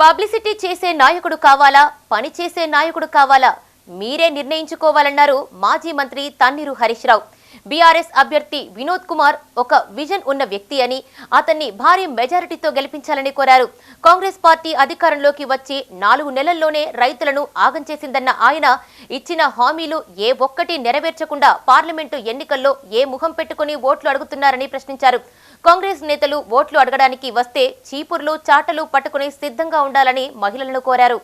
Publicity చేసే నాయకుడు కావాలా? పని చేసే నాయకుడు కావాలా? మీరే నిర్ణయించుకోవాలన్నారు మాజీ మంత్రి తన్నీరు హరీష్ రావు. బీఆర్ఎస్ అభ్యర్థి వినోద్ కుమార్ ఒక విజన్ ఉన్న వ్యక్తి అని అతన్ని భారీ మెజారిటీతో గెలిపించాలని కోరారు. కాంగ్రెస్ పార్టీ అధికారంలోకి వచ్చి నాలుగు నెలల్లోనే రైతులను ఆగం చేసిందన్న ఆయన ఇచ్చిన హామీలు ఏ ఒక్కటి నెరవేర్చకుండా పార్లమెంటు ఎన్నికల్లో ఏ ముఖం పెట్టుకుని ఓట్లు అడుగుతున్నారని ప్రశ్నించారు. కాంగ్రెస్ నేతలు ఓట్లు అడగడానికి వస్తే చీపుర్లు చాటలు పట్టుకుని సిద్ధంగా ఉండాలని మహిళలను కోరారు.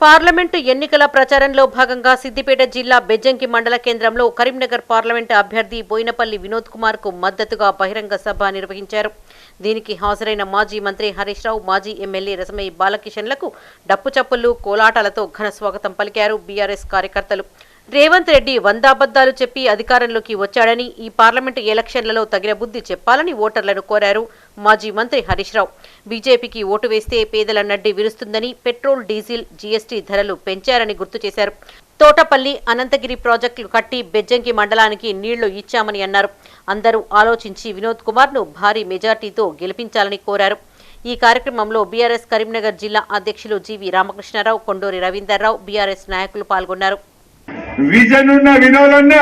పార్లమెంటు ఎన్నికల ప్రచారంలో భాగంగా సిద్దిపేట జిల్లా బెజ్జంకి మండల కేంద్రంలో కరీంనగర్ పార్లమెంటు అభ్యర్థి బోయినపల్లి వినోద్ కుమార్కు మద్దతుగా బహిరంగ సభ నిర్వహించారు. దీనికి హాజరైన మాజీ మంత్రి హరీష్ రావు మాజీ ఎమ్మెల్యే రసమయ్య బాలకిషన్లకు డప్పుచప్పులు కోలాటాలతో ఘన స్వాగతం పలికారు బీఆర్ఎస్ కార్యకర్తలు. రేవంత్ రెడ్డి వందాబద్దాలు చెప్పి అధికారంలోకి వచ్చాడని ఈ పార్లమెంటు ఎలక్షన్లలో తగిన బుద్ధి చెప్పాలని ఓటర్లను కోరారు. మాజీ మంత్రి హరీష్ రావు. బీజేపీకి ఓటు వేస్తే పేదల నడ్డి విరుస్తుందని పెట్రోల్ డీజిల్ జీఎస్టీ ధరలు పెంచారని గుర్తు చేశారు. తోటపల్లి అనంతగిరి ప్రాజెక్టులు కట్టి బెజ్జంకి మండలానికి నీళ్ళు ఇచ్చామని అన్నారు. అందరూ ఆలోచించి వినోద్ కుమార్ను భారీ మెజార్టీతో గెలిపించాలని కోరారు. ఈ కార్యక్రమంలో బీఆర్ఎస్ కరీంనగర్ జిల్లా అధ్యక్షులు జీవి రామకృష్ణారావు కొండూరి రవీందర్రావు బీఆర్ఎస్ నాయకులు పాల్గొన్నారు. విజన్ ఉన్న వినోదన్న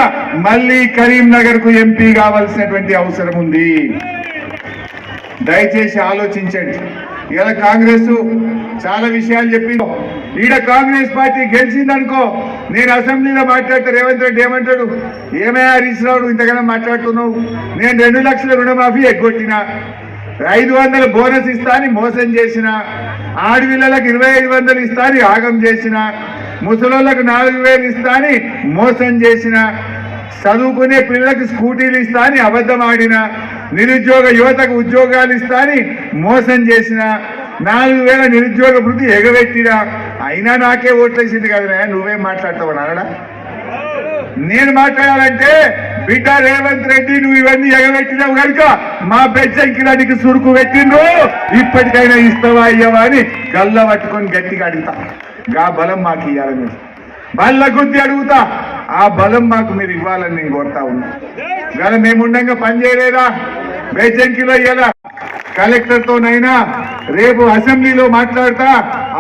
మళ్ళీ కరీంనగర్కు ఎంపీ కావాల్సినటువంటి అవసరం ఉంది. దయచేసి ఆలోచించండి. ఇలా కాంగ్రెస్ చాలా విషయాలు చెప్పిందో. ఈడ కాంగ్రెస్ పార్టీ గెలిచిందనుకో నేను అసెంబ్లీలో మాట్లాడితే రేవంత్ రెడ్డి ఏమంటాడు? ఏమయ్యా హరీష్ రావు ఇంతకన్నా మాట్లాడుతున్నావు? నేను రెండు లక్షల రుణమాఫీ ఎగ్గొట్టినా ఐదు వందల బోనస్ ఇస్తా అని మోసం చేసిన ఆడపిల్లలకు ఇరవై ఐదు వందలు ఇస్తా అని ఆగం చేసిన ముసలోళ్ళకు నాలుగు వేలు ఇస్తా అని మోసం చేసిన చదువుకునే పిల్లలకు స్కూటీలు ఇస్తా అని అబద్ధం ఆడిన నిరుద్యోగ యువతకు ఉద్యోగాలు ఇస్తా అని మోసం చేసిన నాలుగు వేల నిరుద్యోగ వృద్ధి ఎగబెట్టినా అయినా నాకే ఓట్లేసింది కదా నువ్వేం మాట్లాడతావు నాడా నేను మాట్లాడాలంటే బిడ్డ రేవంత్ రెడ్డి నువ్వు ఇవన్నీ ఎగబెట్టినావు కనుక మా బెజ్జంకిలానికి సురుకు పెట్టిండ్రు. ఇప్పటికైనా ఇస్తావా అయ్యవా అని గల్ల పట్టుకొని గట్టిగా అడుగుతా. గా బలం మాకు ఇవ్వాలి మీరు. బల్ల గుద్ది అడుగుతా. ఆ బలం మాకు మీరు ఇవ్వాలని నేను కోరుతా ఉన్నా. గల మేముండంగా పని చేయలేదా? బెజ్జంకిలో ఇలా కలెక్టర్తోనైనా రేపు అసెంబ్లీలో మాట్లాడతా.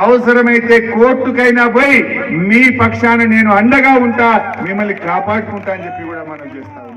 అవసరమైతే కోర్టుకైనా పోయి మీ పక్షాన నేను అండగా ఉంటా మిమ్మల్ని కాపాడుకుంటా అని చెప్పి కూడా మనం చేస్తాం